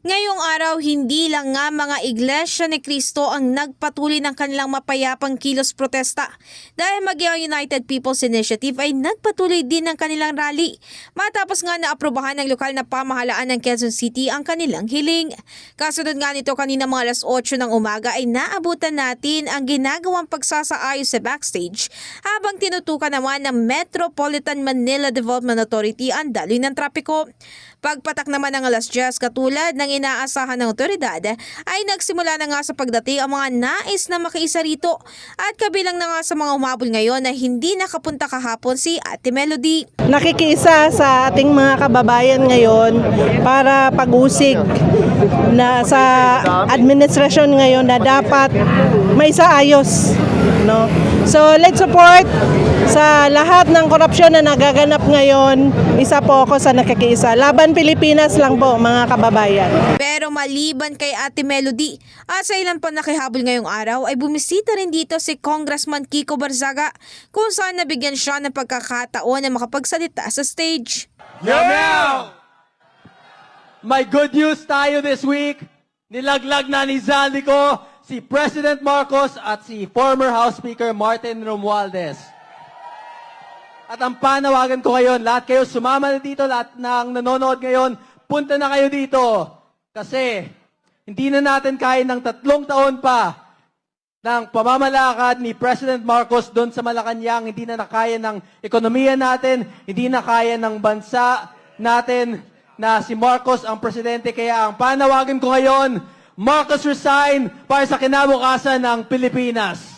Ngayong araw, hindi lang nga mga iglesia ni Kristo ang nagpatuloy ng kanilang mapayapang kilos protesta dahil maging ang United People's Initiative ay nagpatuloy din ng kanilang rally matapos nga naaprubahan ng lokal na pamahalaan ng Quezon City ang kanilang hiling. Kasunod nga nito kanina mga alas 8 ng umaga ay naabutan natin ang ginagawang pagsasaayos sa backstage habang tinutukan naman ng Metropolitan Manila Development Authority ang daloy ng trapiko. Pagpatak naman ng alas 10 katulad ng inaasahan ng otoridad ay nagsimula na nga sa pagdating ang mga nais na makiisa rito. At kabilang na nga sa mga umabol ngayon na hindi nakapunta kahapon si Ate Melody. nakikiisa sa ating mga kababayan ngayon para pag-usig na sa administrasyon ngayon na dapat may saayos no? So let's support sa lahat ng korupsyon na nagaganap ngayon. Isa po ako sa nakikiisa. Laban Pilipinas lang po mga kababayan Pero maliban kay Ate Melody at sa ilan pa nakihabol ngayong araw ay bumisita rin dito si Congressman Kiko Barzaga kung saan nabigyan siya ng pagkakataon na makapagsalita sa stage. Yeah! May good news tayo this week. Nilaglag na ni Zaldico si President Marcos at si former House Speaker Martin Romualdez. At ang panawagan ko ngayon, lahat kayo sumama na dito, lahat ng nanonood ngayon, punta na kayo dito. Kasi hindi na natin kaya ng tatlong taon pa ng pamamalakad ni President Marcos doon sa Malacanang, hindi na nakaya ng ekonomiya natin, hindi na kaya ng bansa natin na si Marcos ang presidente. Kaya ang panawagan ko ngayon, Marcos resign para sa kinabukasan ng Pilipinas.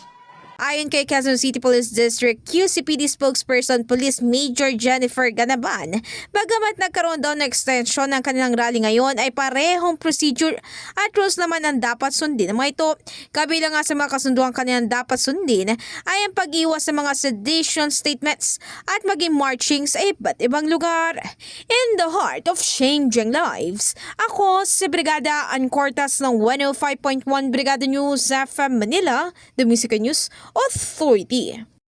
Ayon kay Quezon City Police District QCPD spokesperson Police Major Jennifer Ganaban, bagamat nagkaroon daw ng extension ng kanilang rally ngayon ay parehong procedure at rules naman ang dapat sundin ng mga ito. Kabilang nga sa mga kasunduan kanilang dapat sundin ay ang pag-iwas sa mga sedition statements at maging marching sa iba't ibang lugar. In the heart of changing lives, ako si Brigada Ancortas ng 105.1 Brigada News FM Manila, The Music News Authority.